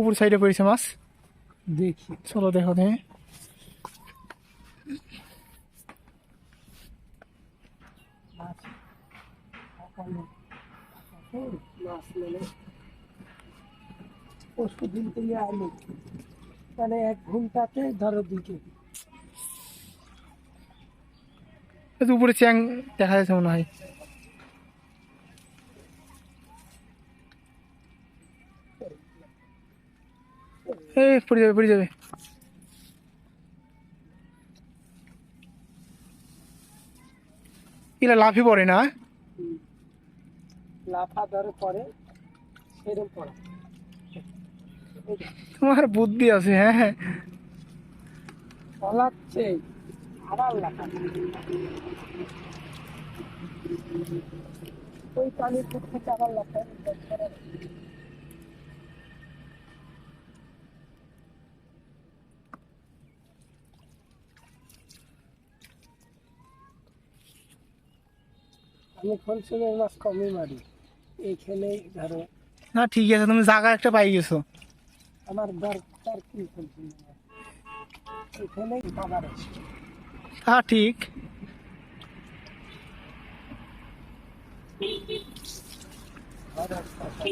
উপর সাইডে পড়েছে মাছ দেখি চলো দেখো দেখে পরশু দিন থেকে আলু মানে এক ঘন্টাতে ধরো দুই কেজি উপরে চ্যাং দেখা যাচ্ছে মনে হয় এ পড়ে যাবে পড়ে যাবে। লাফি পড়ে না? লাফা ধরে সেরকম পড়ে। তোমার বুদ্ধি আছে হ্যাঁ হ্যাঁ। পলাচ্ছে আবার লাফা। ওই পানির দিক থেকে আবার লাফায়। আমি খলসুনের মাছ কমই মারি। এইখানেই ধরো না ঠিক আছে তুমি জায়গা একটা পাই গেছো। আমার দরকার কি মাছ এখানেই হ্যাঁ ঠিক। খাবার আছে।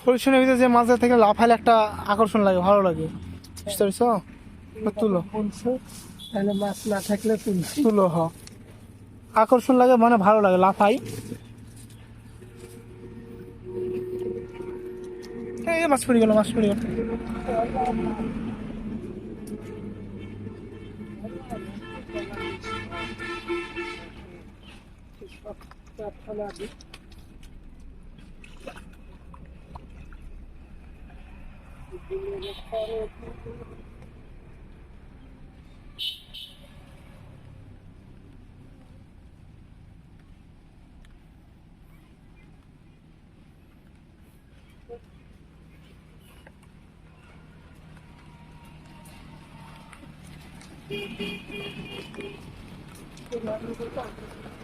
খলসুনের ভিতরে যে মাছের থেকে, লাফাইলে একটা আকর্ষণ লাগে, ভালো লাগে। বুঝতে তুলো তাহলে মাছ না থাকলে তুলো, হ। আকর্ষণ লাগে মানে ভালো লাগে, লাফাই। মাছ পড়ে গেল, মাছ পড়ে গেল। Hatta talabı. Thank you.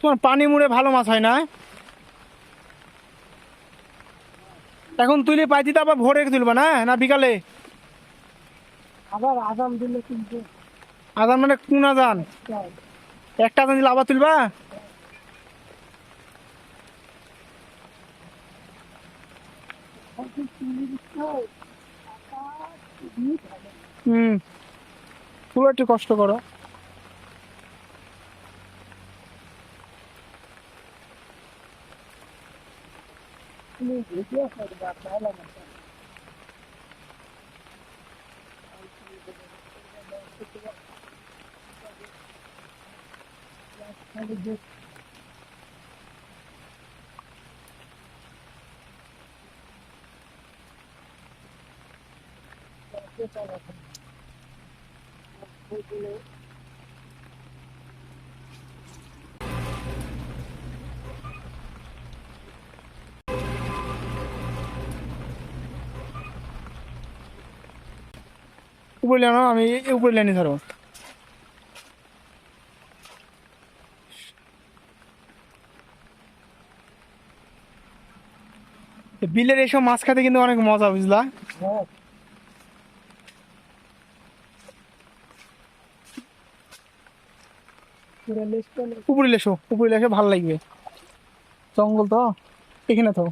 তোমার পানি মুড়ে ভালো মাছ হয় না? এখন তুলে পাই দিতে আবার ভোরে তুলবা না? না বিকালে? আবার আদাম দিলে কিন্তু আদান মানে কোন আদান একটা আদান দিলে আবার তুলবা? হুম। পুরো একটু কষ্ট করো। তুমি ভিডিও করবে ভালো মতো খালি দেখ উপরে লেনো আমি উপরে লেনি ধরো বিলের এসব মাছ খাতে কিন্তু অনেক মজা, বুঝলা? উপরে লেসো, উপরে লেসে, ভালো লাগবে। জঙ্গল তো, এখানে তো